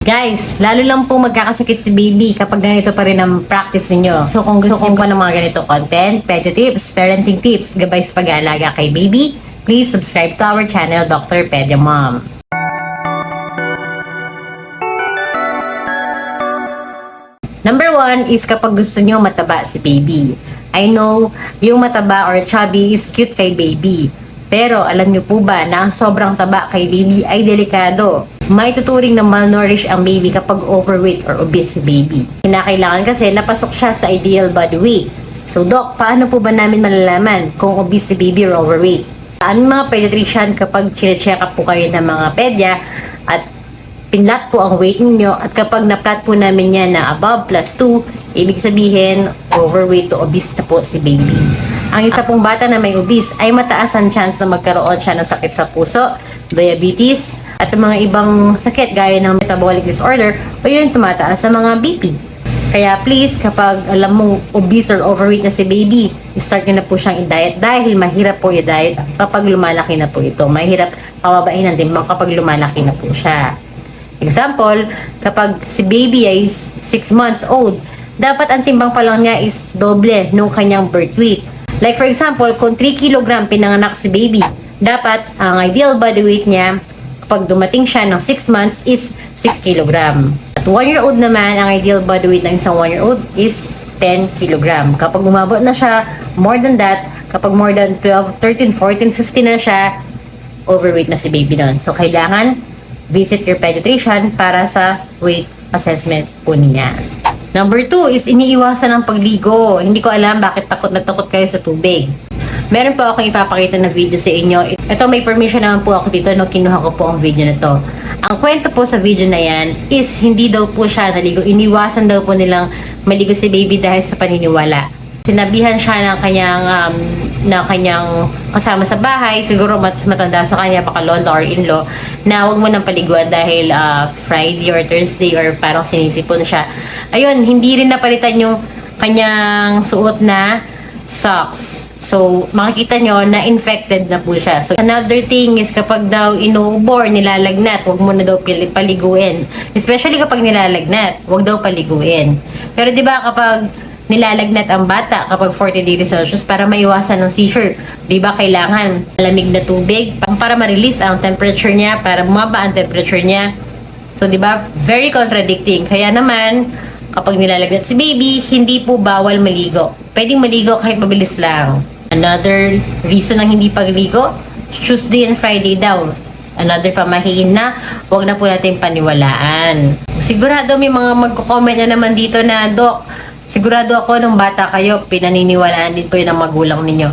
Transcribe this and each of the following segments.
Guys, lalo lang po magkakasakit si baby kapag ganito pa rin ang practice ninyo. So kung gusto so, kung ng mga ganito content, pet tips, parenting tips, gabay sa pag-aalaga kay baby, please subscribe to our channel, Dr. Pedia Mom. Number one is kapag gusto nyo mataba si baby. I know, yung mataba or chubby is cute kay baby. Pero alam nyo po ba na ang sobrang taba kay baby ay delikado? May tuturing na malnourished ang baby kapag overweight or obese baby. Kinakailangan kasi napasok siya sa ideal body weight. So doc, paano po ba namin malalaman kung obese baby or overweight? Ang mga pediatrician kapag chinecheck up po kayo ng mga pedya at pinlat po ang weight ninyo at kapag na-plot po namin yan na above plus 2, ibig sabihin overweight to obese na po si baby. Ang isa pong bata na may obese ay mataas ang chance na magkaroon siya ng sakit sa puso, diabetes, at mga ibang sakit gaya ng metabolic disorder o yung tumataas sa mga BP. Kaya please, kapag alam mo obese or overweight na si baby, start nyo na po siyang i-diet dahil mahirap po i-diet kapag lumalaki na po ito. Mahirap pababain ang timbang kapag lumalaki na po siya. Example, kapag si baby ay 6 months old, dapat ang timbang pa lang niya is doble nung kanyang birth weight. Like for example, kung 3 kg pinanganak si baby, dapat ang ideal body weight niya kapag dumating siya ng 6 months is 6 kg. At 1 year old naman, ang ideal body weight ng isang 1 year old is 10 kg. Kapag umabot na siya, more than that, kapag more than 12, 13, 14, 15 na siya, overweight na si baby nun. So, kailangan visit your pediatrician para sa weight assessment po niya. Number two is iniiwasan ang pagligo. Hindi ko alam bakit takot na takot kayo sa tubig. Meron po akong ipapakita na video sa inyo. Ito may permission naman po ako dito no kinuha ko po ang video na to. Ang kwento po sa video na yan is hindi daw po siya naligo. Iniwasan daw po nilang maligo si baby dahil sa paniniwala sinabihan siya ng kanyang um, ng kanyang kasama sa bahay, siguro mas matanda sa kanya, baka lola or in-law, na wag mo nang paliguan dahil uh, Friday or Thursday or parang sinisipon siya. Ayun, hindi rin napalitan yung kanyang suot na socks. So, makikita nyo na infected na po siya. So, another thing is kapag daw inuubor, nilalagnat, wag mo na daw paliguin. Especially kapag nilalagnat, wag daw paliguin. Pero 'di ba kapag nilalagnat ang bata kapag 40 degrees Celsius para maiwasan ng seizure. Di ba kailangan lamig na tubig para ma-release ang temperature niya, para bumaba ang temperature niya. So, di ba? Very contradicting. Kaya naman, kapag nilalagnat si baby, hindi po bawal maligo. Pwedeng maligo kahit mabilis lang. Another reason ng hindi pagligo, Tuesday and Friday daw. Another pamahiin na, wag na po natin paniwalaan. Sigurado may mga magko-comment na naman dito na, Dok, Sigurado ako nung bata kayo, pinaniniwalaan din po yun ng magulang ninyo.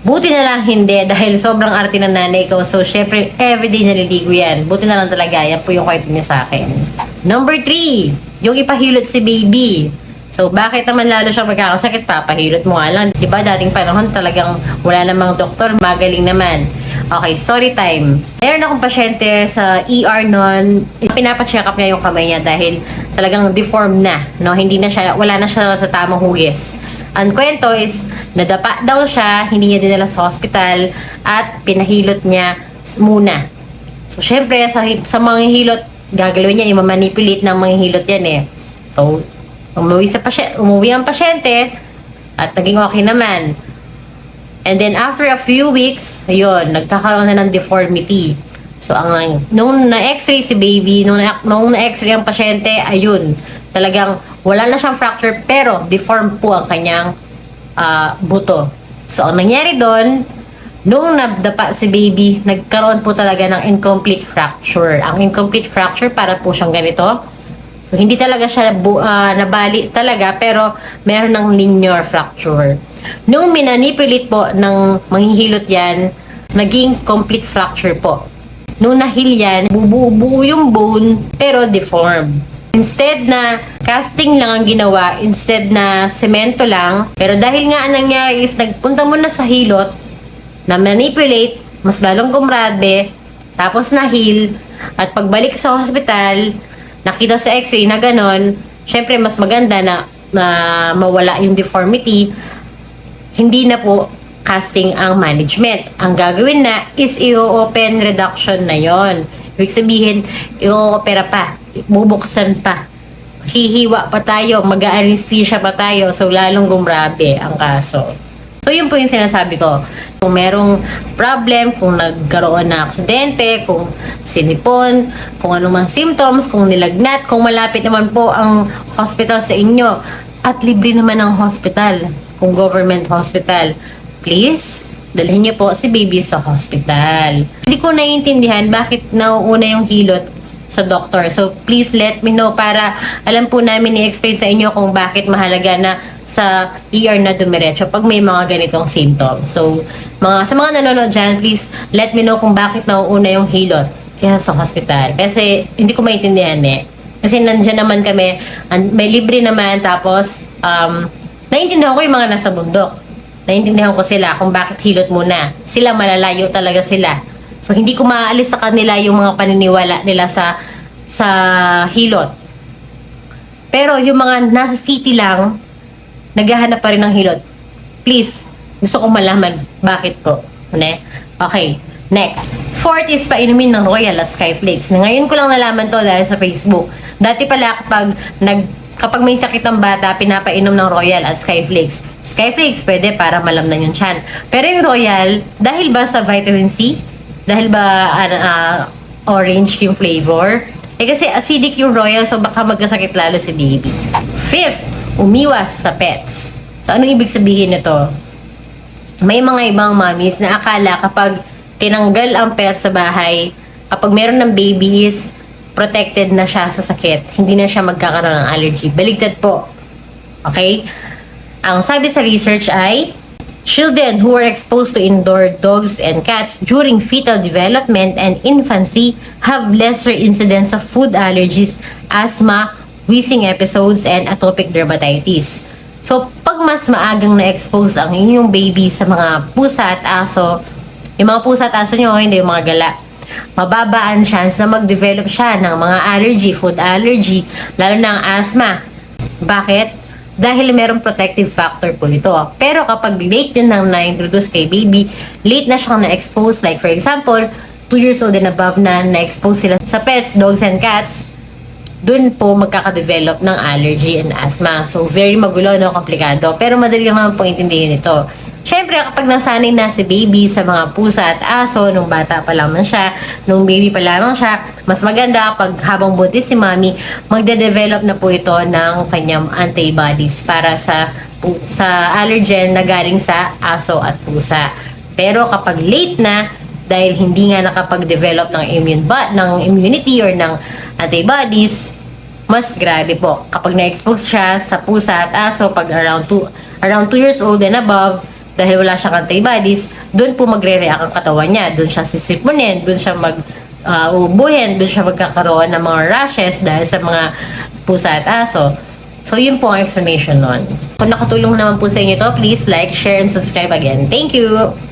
Buti na lang hindi dahil sobrang arte ng nanay ko. So, syempre, everyday naliligo yan. Buti na lang talaga. Yan po yung kwento niya sa akin. Number three, yung ipahilot si baby. So, bakit naman lalo siya magkakasakit? Papahilot mo nga lang. Ba dating panahon talagang wala namang doktor, magaling naman. Okay, story time. Meron akong pasyente sa ER noon. Pinapacheck up niya yung kamay niya dahil talagang deformed na. No? Hindi na siya, wala na siya sa tamang hugis. Ang kwento is, nadapa daw siya, hindi niya dinala sa hospital, at pinahilot niya muna. So, syempre, sa, sa mga hilot, gagalawin niya, i-manipulate ng mga hilot yan eh. So, umuwi, sa pasy- umuwi ang pasyente, at naging okay naman. And then, after a few weeks, ayun, nagkakaroon na ng deformity. So, ang, nung na-x-ray si baby, nung, na, nung na-x-ray ang pasyente, ayun, talagang wala na siyang fracture, pero deformed po ang kanyang ah, buto. So, ang nangyari doon, nung nadapa si baby, nagkaroon po talaga ng incomplete fracture. Ang incomplete fracture, para po siyang ganito. So, hindi talaga siya ah, nabali talaga, pero meron ng linear fracture. Nung minanipulate po ng manghihilot yan, naging complete fracture po. Nung nahil yan, bubuo yung bone, pero deformed. Instead na casting lang ang ginawa, instead na semento lang, pero dahil nga ang nangyari is nagpunta mo na sa hilot, na manipulate, mas lalong gumrabe, tapos na-heal, at pagbalik sa hospital, nakita sa x-ray na ganon, syempre mas maganda na, na mawala yung deformity, hindi na po casting ang management. Ang gagawin na is i-open reduction na yon. Ibig sabihin, i-opera pa. bubuksan pa. Hihiwa pa tayo, mag-anesthesia pa tayo, so lalong gumrabe ang kaso. So yun po yung sinasabi ko. Kung merong problem, kung nagkaroon na aksidente, kung sinipon, kung ano mang symptoms, kung nilagnat, kung malapit naman po ang hospital sa inyo, at libre naman ang hospital, kung government hospital, please, dalhin niyo po si baby sa hospital. Hindi ko naiintindihan bakit nauuna yung hilot sa doctor. So, please let me know para alam po namin i-explain sa inyo kung bakit mahalaga na sa ER na dumiretso pag may mga ganitong symptoms. So, mga, sa mga nanonood dyan, please let me know kung bakit nauuna yung hilot kaya sa hospital. Kasi hindi ko maintindihan eh. Kasi nandyan naman kami, may libre naman, tapos um, naiintindihan ko yung mga nasa bundok. Naiintindihan ko sila kung bakit hilot muna. Sila malalayo talaga sila. So hindi ko maaalis sa kanila yung mga paniniwala nila sa sa hilot. Pero yung mga nasa city lang, naghahanap pa rin ng hilot. Please, gusto kong malaman bakit po. Ne? Okay, next. Fourth is painumin ng Royal at Skyflakes. Na ngayon ko lang nalaman to dahil sa Facebook. Dati pala kapag nag kapag may sakit ang bata, pinapainom ng Royal at Skyflakes. Skyflakes pwede para malamnan yung chan. Pero yung Royal, dahil ba sa vitamin C? Dahil ba ah, ah, orange yung flavor? Eh kasi acidic yung Royal so baka magkasakit lalo si baby. Fifth, umiwas sa pets. So anong ibig sabihin nito? May mga ibang mommies na akala kapag tinanggal ang pet sa bahay, kapag meron ng baby is protected na siya sa sakit. Hindi na siya magkakaroon ng allergy. Baligtad po. Okay? Ang sabi sa research ay, Children who are exposed to indoor dogs and cats during fetal development and infancy have lesser incidence of food allergies, asthma, wheezing episodes, and atopic dermatitis. So, pag mas maagang na-expose ang inyong baby sa mga pusa at aso, yung mga pusa at aso nyo, hindi yung mga gala, mababa ang chance na mag-develop siya ng mga allergy, food allergy, lalo na ang asthma. Bakit? Dahil merong protective factor po ito. Pero kapag late din nang na-introduce kay baby, late na siyang na-expose. Like for example, 2 years old and above na na-expose sila sa pets, dogs and cats, dun po magkakadevelop ng allergy and asthma. So, very magulo, no, komplikado. Pero madali lang naman pong intindihin ito. Siyempre, kapag nasanay na si baby sa mga pusa at aso, nung bata pa lamang siya, nung baby pa lamang siya, mas maganda kapag habang buntis si mami, magde-develop na po ito ng kanyang antibodies para sa sa allergen na galing sa aso at pusa. Pero kapag late na, dahil hindi nga nakapag-develop ng immune but ng immunity or ng antibodies, mas grabe po. Kapag na-expose siya sa pusa at aso pag around 2 around 2 years old and above, dahil wala siyang antibodies, doon po magre-react ang katawan niya. Doon siya sisipunin, doon siya mag uh, ubuhin, doon siya magkakaroon ng mga rashes dahil sa mga pusa at aso. So, yun po ang explanation nun. Kung nakatulong naman po sa inyo to, please like, share, and subscribe again. Thank you!